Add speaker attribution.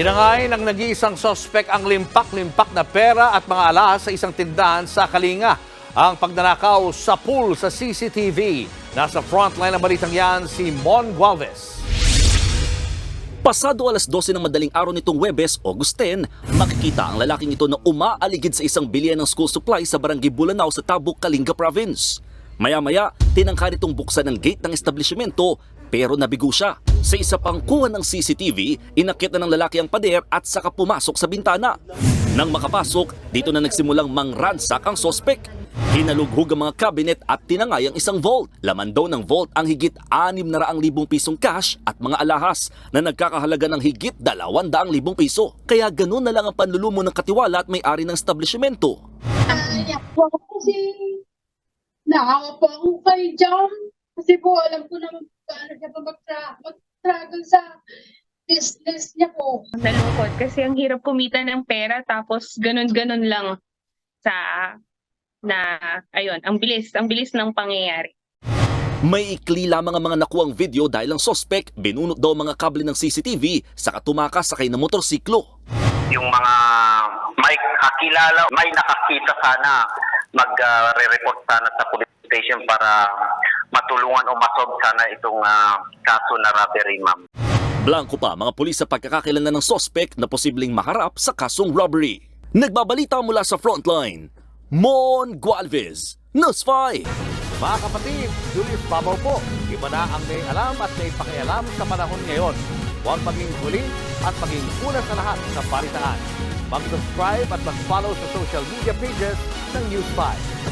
Speaker 1: Tinangay ng nag-iisang sospek ang limpak-limpak na pera at mga alas sa isang tindahan sa Kalinga. Ang pagnanakaw sa pool sa CCTV. Nasa frontline ng balitang yan si Mon Gualvez.
Speaker 2: Pasado alas 12 ng madaling araw nitong Webes, August 10, makikita ang lalaking ito na umaaligid sa isang bilihan ng school supply sa barangay Bulanao sa Tabuk, Kalinga Province. Maya-maya, tinangka nitong buksan ng gate ng establishmento pero nabigo siya. Sa isa pang kuha ng CCTV, inakit na ng lalaki ang pader at saka pumasok sa bintana. Nang makapasok, dito na nagsimulang mangransak ang sospek. Hinalughog ang mga cabinet at tinangay ang isang vault. Laman daw ng vault ang higit 600,000 pisong cash at mga alahas na nagkakahalaga ng higit 200,000 piso. Kaya ganun na lang ang panlulumo ng katiwala at may-ari ng establishmento.
Speaker 3: Kaya po ako kasi nakaka po ako kay Jam. Kasi po alam ko naman paano siya pa mag-struggle sa business niya po.
Speaker 4: nalungkot kasi ang hirap kumita ng pera tapos ganun-ganun lang sa na ayun, ang bilis, ang bilis ng pangyayari.
Speaker 2: May ikli lamang ang mga nakuang video dahil ang sospek binunot daw mga kable ng CCTV sa katumakas sakay ng motorsiklo.
Speaker 5: yung mga may kakilala, may nakakita sana, mag-re-report sana sa station para matulungan o masolve sana itong ah, kaso na robbery, ma'am.
Speaker 2: Blanco pa mga pulis sa pagkakakilanlan ng sospek na posibleng maharap sa kasong robbery. Nagbabalita mula sa frontline, Mon Gualvez, News 5.
Speaker 1: Mga kapatid, Julius Babaw po. Iba na ang may alam at may pakialam sa panahon ngayon. Huwag maging huli at maging una sa lahat sa balitaan. Mag-subscribe at mag-follow sa social media pages ng News 5.